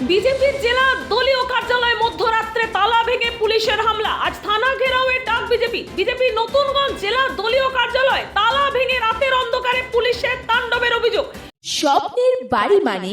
বিজেপির জেলা দলীয় কার্যালয়ে মধ্যরাত্রে তালা ভেঙে পুলিশের হামলা। আজ থানা ঘেরাওয়ের ডাক বিজেপি। বিজেপি নতুনগঞ্জ জেলা দলীয় কার্যালয় তালা ভেঙে রাতের অন্ধকারে পুলিশের তাণ্ডবের অভিযোগ। স্বপ্নের বাড়ি মানে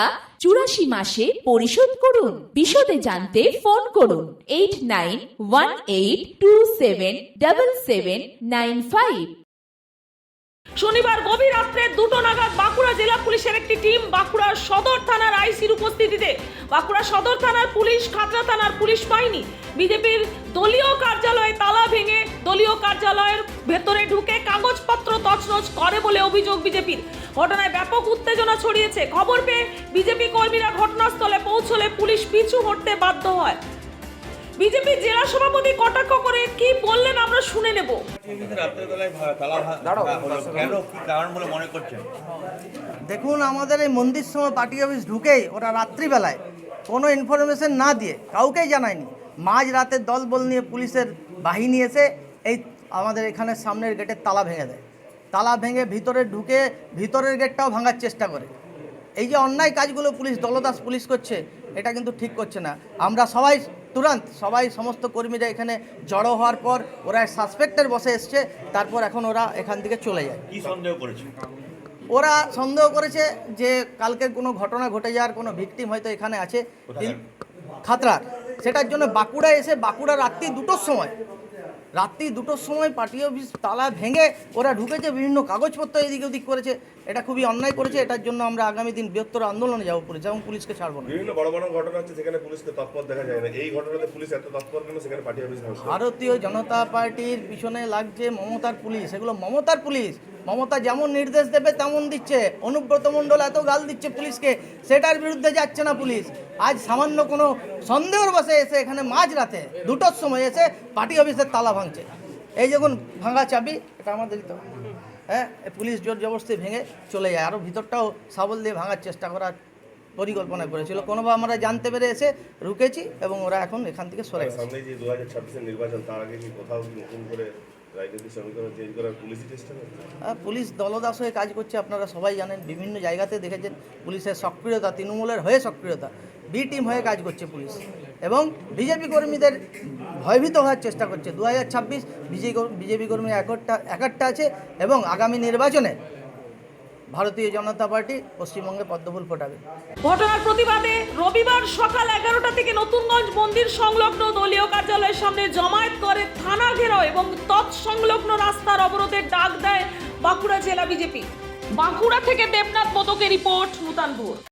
চুরাশি মাসে পরিশোধ করুন। বিশদে জানতে ফোন করুন। Eight nine one eight two seven double seven nine five. শনিবার গভীর রাত্রে দুটো নাগাদ বাঁকুড়া জেলা পুলিশের একটি টিম বাঁকুড়া সদর থানার আইসির উপস্থিতিতে, বাঁকুড়া সদর থানার পুলিশ, খাতড়া থানার পুলিশ বাহিনী, বিজেপির দলীয় কার্যালয়ে তালা দলীয় কার্যালয়ের ভেতরে ঢুকে কাগজপত্র তছনছ করে বলে অভিযোগ বিজেপির। ঘটনায় ব্যাপক উত্তেজনা ছড়িয়েছে। খবর পেয়ে বিজেপি কর্মীরা ঘটনাস্থলে পৌঁছলে পুলিশ পিছু হটতে বাধ্য হয়। বিজেপি জেলা সভাপতি কটাক্ষ করে কি বললেন আমরা শুনে নেব। বলে দেখুন আমাদের এই মন্দির সময় পার্টি অফিস ঢুকেই ওরা রাত্রিবেলায় কোনো ইনফরমেশন না দিয়ে কাউকেই জানায়নি। মাঝ রাতের দলবল নিয়ে পুলিশের বাহিনী এসে এই আমাদের এখানে সামনের গেটের তালা ভেঙে দেয়। তালা ভেঙে ভিতরে ঢুকে ভিতরের গেটটাও ভাঙার চেষ্টা করে। এই যে অন্যায় কাজগুলো পুলিশ দলদাস পুলিশ করছে এটা কিন্তু ঠিক করছে না। আমরা সবাই তুরন্ত সবাই সমস্ত কর্মীরা এখানে জড়ো হওয়ার পর ওরা সাসপেক্টের বসে এসছে তারপর এখন ওরা এখান থেকে চলে যায়। কি সন্দেহ করেছে? ওরা সন্দেহ করেছে যে কালকের কোনো ঘটনা ঘটে যাওয়ার কোনো ভিকটিম হয়তো এখানে আছে? খাতরার। সেটার জন্য বাঁকুড়া এসে বাঁকুড়া রাত্রি দুটোর সময় রাত্রি দুটোর সময় পার্টি অফিস তালা ভেঙে ওরা ঢুকেছে বিভিন্ন কাগজপত্র এদিক ওদিক করেছে। এটা খুবই অন্যায় করেছে এটার জন্য আমরা আগামী দিন বৃহত্তর আন্দোলনে যাব পুলিশ এবং পুলিশকে ছাড়বো না। বিভিন্ন বড় বড় ঘটনা হচ্ছে সেখানে পুলিশকে তৎপর দেখা যায় না। এই ঘটনাতে পুলিশ এত তৎপর কেন? সেখানে পার্টি অফিস ভারতীয় জনতা পার্টির পিছনে লাগছে মমতার পুলিশ। এগুলো মমতার পুলিশ। মমতা যেমন নির্দেশ দেবে, তেমন দিচ্ছে। অনুব্রত মণ্ডল এত গাল দিচ্ছে পুলিশকে, সেটার বিরুদ্ধে যাচ্ছে না পুলিশ। আজ সামান্য কোনো সন্দেহের বসে এসে এখানে মাঝ রাতে, দুটোর সময় এসে পার্টি অফিসের তালা ভাঙছে। এই যখন ভাঙা চাবি, এটা আমাদের দিতে হবে। হ্যাঁ পুলিশ জোর জবরস্তি ভেঙে চলে যায়। আরও ভিতরটাও সাবল দিয়ে ভাঙার চেষ্টা করার পরিকল্পনা করেছিল। কোনোভাবে আমরা জানতে পেরে এসে রুকেছি এবং ওরা এখন এখান থেকে সরে গেছে। দু হাজার নির্বাচন, তার আগে কি কোথাও নতুন করে পুলিশ দলদাস হয়ে কাজ করছে আপনারা সবাই জানেন বিভিন্ন জায়গাতে দেখেছেন পুলিশের সক্রিয়তা তৃণমূলের হয়ে সক্রিয়তা বি টিম হয়ে কাজ করছে পুলিশ। এবং বিজেপি কর্মীদের ভয়ভীত হওয়ার চেষ্টা করছে। দু হাজার ছাব্বিশ বিজেপি কর্মী একটা একটা আছে এবং আগামী নির্বাচনে ভারতীয় জনতা পার্টি পশ্চিমবঙ্গে পদ্মফুল ফোটাবে। ঘটনার প্রতিবাদে রবিবার সকাল এগারোটা থেকে নতুনগঞ্জ মন্দির সংলগ্ন দলীয় কার্যালয়ের সামনে জমায়েত করে থানা ঘেরাও এবং তৎসংলগ্ন রাস্তার অবরোধের ডাক দেয় বাঁকুড়া জেলা বিজেপি। বাঁকুড়া থেকে দেবনাথ মোদকের রিপোর্ট নূতন ভোর